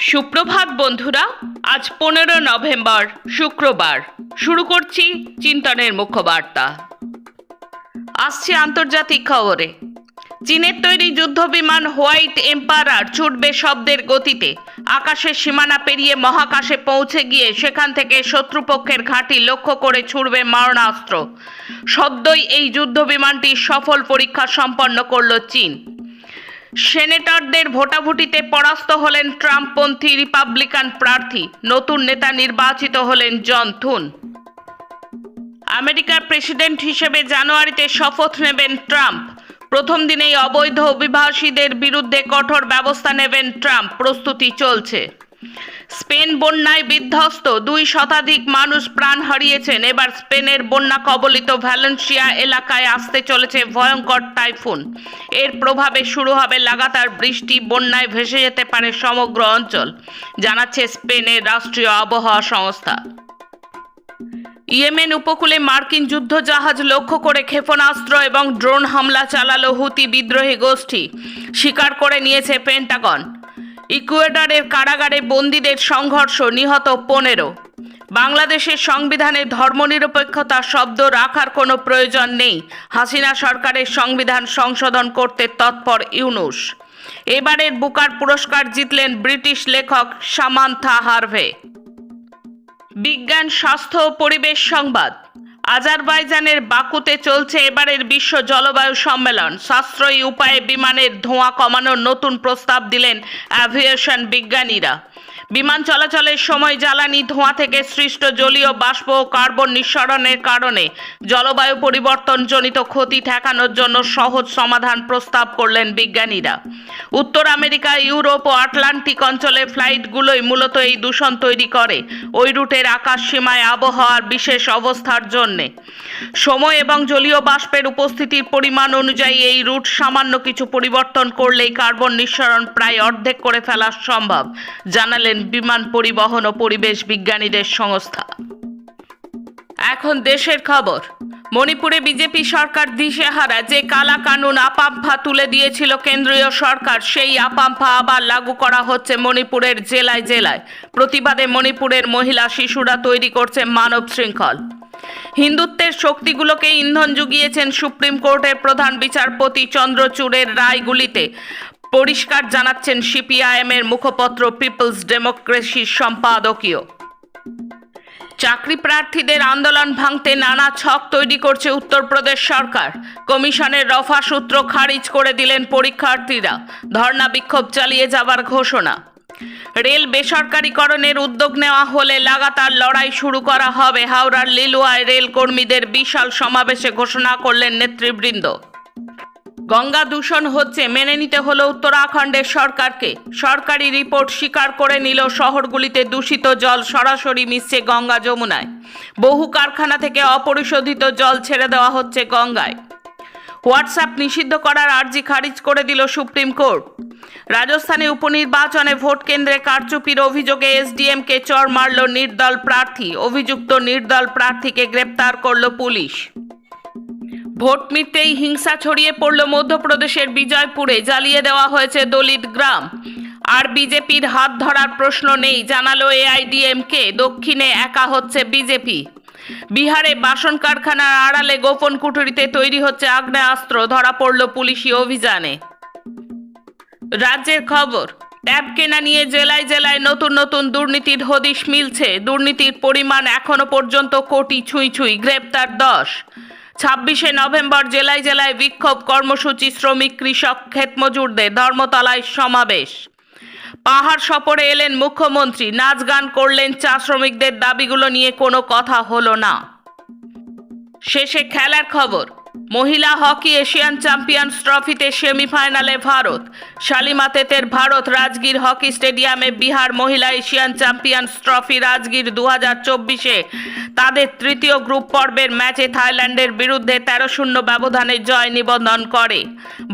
সুপ্রভাত বন্ধুরা, আজ পনেরো নভেম্বর, শুক্রবার। শুরু করছি চিন্তনের মুখ্য বার্তা আসছে আন্তর্জাতিক খবরে। চীনের তৈরি যুদ্ধবিমান হোয়াইট এম্পারার ছুটবে শব্দের গতিতে। আকাশের সীমানা পেরিয়ে মহাকাশে পৌঁছে গিয়ে সেখান থেকে শত্রুপক্ষের ঘাঁটি লক্ষ্য করে ছুড়বে মারণাস্ত্র। সদ্যই এই যুদ্ধবিমানটি সফল পরীক্ষা সম্পন্ন করল চীন। সেনেটরদের ভোটাভুটিতে পরাস্ত হলেন ট্রাম্পপন্থী রিপাবলিকান প্রার্থী। নতুন নেতা নির্বাচিত হলেন জন থুন। আমেরিকার প্রেসিডেন্ট হিসেবে জানুয়ারিতে শপথ নেবেন ট্রাম্প। প্রথম দিনেই অবৈধ অভিবাসীদের বিরুদ্ধে কঠোর ব্যবস্থা নেবেন ট্রাম্প। প্রস্তুতি চলছে। স্পেন বন্যায় বিধ্বস্ত দুই শতাধিক মানুষ প্রাণ হারিয়েছেন। এবার স্পেনের বন্যা কবলিত ভ্যালেন্সিয়া এলাকায় আসতে চলেছে ভয়ঙ্কর টাইফুন। এর প্রভাবে শুরু হবে লাগাতার বৃষ্টি, বন্যায় ভেসে যেতে পারে সমগ্র অঞ্চল, জানাচ্ছে স্পেনের রাষ্ট্রীয় আবহাওয়া সংস্থা। ইয়েমেন উপকূলে মার্কিন যুদ্ধজাহাজ লক্ষ্য করে ক্ষেপণাস্ত্র এবং ড্রোন হামলা চালালো হুতি বিদ্রোহী গোষ্ঠী। স্বীকার করে নিয়েছে পেন্টাগন। ইকুয়েডরের কারাগারে বন্দীদের সংঘর্ষ নিহত পনেরো। বাংলাদেশের সংবিধানে ধর্মনিরপেক্ষতা শব্দ রাখার কোনো প্রয়োজন নেই। হাসিনা সরকারের সংবিধান সংশোধন করতে তৎপর ইউনুস। এবারের বুকার পুরস্কার জিতলেন ব্রিটিশ লেখক সামান্থা হার্ভে। বিজ্ঞান, স্বাস্থ্য ও পরিবেশ সংবাদ। আজারবাইজানের বাকুতে চলছে এবারের বিশ্ব জলবায়ু সম্মেলন। সাশ্রয়ী উপায়ে বিমানের ধোঁয়া কমানোর নতুন প্রস্তাব দিলেন অ্যাভিয়েশন বিজ্ঞানীরা। বিমান চলাচলের সময় জ্বালানি ধোঁয়া থেকে সৃষ্ট জলীয় বাষ্প ও কার্বন নিঃসরণের কারণে জলবায়ু পরিবর্তনজনিত ক্ষতি ঠেকানোর জন্য সহজ সমাধান প্রস্তাব করলেন বিজ্ঞানীরা। উত্তর আমেরিকা, ইউরোপ ও আটলান্টিক অঞ্চলের ফ্লাইটগুলোই মূলত এই দূষণ তৈরি করে, ওই রুটের আকাশ সীমায় আবহাওয়ার বিশেষ অবস্থার জন্যে। সময় এবং জলীয় বাষ্পের উপস্থিতির পরিমাণ অনুযায়ী এই রুট সামান্য কিছু পরিবর্তন করলেই কার্বন নিঃসরণ প্রায় অর্ধেক করে ফেলা সম্ভব, জানালেন বিমান পরিবহন ও পরিবেশ বিজ্ঞানীদের সংস্থা। এখন দেশের খবর, মণিপুরে বিজেপি সরকার দিশেহারা, যে কালা কানুন আপাম্ফা তুলে দিয়েছিল কেন্দ্রীয় সরকার, সেই আপাম্ফা আবার লাগু করা হচ্ছে মণিপুরের জেলায় জেলায়। প্রতিবাদে মণিপুরের মহিলা শিশুরা তৈরি করছে মানব শৃঙ্খল। হিন্দুত্বের শক্তিগুলোকে ইন্ধন জুগিয়েছেন সুপ্রিম কোর্টের প্রধান বিচারপতি চন্দ্রচূড়ের রায়গুলিতে। পরিষ্কার জানাচ্ছেন সিপিআইএম এর মুখপত্র পিপলস ডেমোক্রেসির সম্পাদকীয়। চাকরি প্রার্থীদের আন্দোলন ভাঙতে নানা ছক তৈরি করছে উত্তরপ্রদেশ সরকার। কমিশনের রফা সূত্র খারিজ করে দিলেন পরীক্ষার্থীরা। ধর্ণা বিক্ষোভ চালিয়ে যাবার ঘোষণা। রেল বেসরকারীকরণের উদ্যোগ নেওয়া হলে লাগাতার লড়াই শুরু করা হবে। হাওড়ার লিলুয়ায় রেল কর্মীদের বিশাল সমাবেশে ঘোষণা করলেন নেতৃবৃন্দ। গঙ্গা দূষণ হচ্ছে মেনে নিতে হলো উত্তরাখণ্ডের সরকারকে। সরকারি রিপোর্ট স্বীকার করে নিল শহরগুলিতে দূষিত জল সরাসরি মিশছে গঙ্গা যমুনায়। বহু কারখানা থেকে অপরিশোধিত জল ছেড়ে দেওয়া হচ্ছে গঙ্গায়। হোয়াটসঅ্যাপ নিষিদ্ধ করার আর্জি খারিজ করে দিল সুপ্রিম কোর্ট। রাজস্থানে উপনির্বাচনে ভোট কেন্দ্রে কারচুপির অভিযোগে এসডিএমকে চর মারল নির্দল প্রার্থী। অভিযুক্ত নির্দল প্রার্থীকে গ্রেপ্তার করল পুলিশ। ভোট মিটতেই হিংসা ছড়িয়ে পড়ল মধ্যপ্রদেশের বিজয়পুরে। জ্বালিয়ে দেওয়া হয়েছে দলিত গ্রাম। আর বিজেপির হাত ধরার প্রশ্ন নেই, জানালো এআইডিএমকে। দক্ষিণে একা হচ্ছে বিজেপি। বিহারে বাসন কারখানার আড়ালে গোপন কুঠুরিতে তৈরি হচ্ছে আগ্নেয়াস্ত্র, ধরা পড়ল পুলিশি অভিযানে। রাজ্যের খবর, ট্যাব কেনা নিয়ে জেলায় জেলায় নতুন নতুন দুর্নীতির হদিশ মিলছে। দুর্নীতির পরিমাণ এখনও পর্যন্ত কোটি ছুঁই ছুঁই, গ্রেপ্তার দশ। ছাব্বিশে নভেম্বর জেলায় জেলায় বিক্ষোভ কর্মসূচি শ্রমিক, কৃষক, ক্ষেতমজুরদের ধর্মতলায় সমাবেশ। পাহাড় সফরে এলেন মুখ্যমন্ত্রী, নাচ গান করলেন চা শ্রমিকদের দাবিগুলো নিয়ে কোনো কথা হলো না। শেষে খেলার খবর। মহিলা হকি এশিয়ান চ্যাম্পিয়ন্স ট্রফিতে সেমিফাইনালে ভারত। শালিমাতেতের ভারত রাজগীর হকি স্টেডিয়ামে বিহার মহিলা এশিয়ান চ্যাম্পিয়ন্স ট্রফি রাজগীর দু হাজার চব্বিশে। তাদের তৃতীয় গ্রুপ পর্বের ম্যাচে থাইল্যান্ডের বিরুদ্ধে তেরো শূন্য ব্যবধানে জয় নিবন্ধন করে।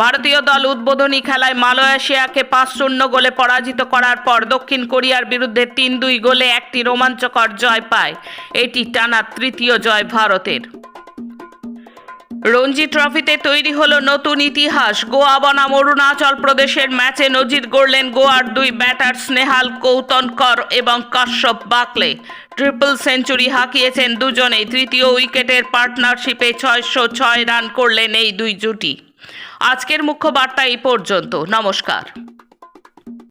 ভারতীয় দল উদ্বোধনী খেলায় মালয়েশিয়াকে পাঁচ শূন্য গোলে পরাজিত করার পর দক্ষিণ কোরিয়ার বিরুদ্ধে তিন দুই গোলে একটি রোমাঞ্চকর জয় পায়। এটি টানা তৃতীয় জয় ভারতের। রঞ্জি ট্রফিতে তৈরি হলো নতুন ইতিহাস। গোয়া বনাম অরুণাচল প্রদেশের ম্যাচে নজির গড়লেন গোয়ার দুই ব্যাটার স্নেহাল কৌতনকর এবং কাশ্যপ বাকলে। ট্রিপল সেঞ্চুরি হাঁকিয়েছেন দুজনেই। তৃতীয় উইকেটের পার্টনারশিপে ছয়শো ছয় রান করলেন এই দুই জুটি। আজকের মুখ্য বার্তা এই পর্যন্ত। নমস্কার।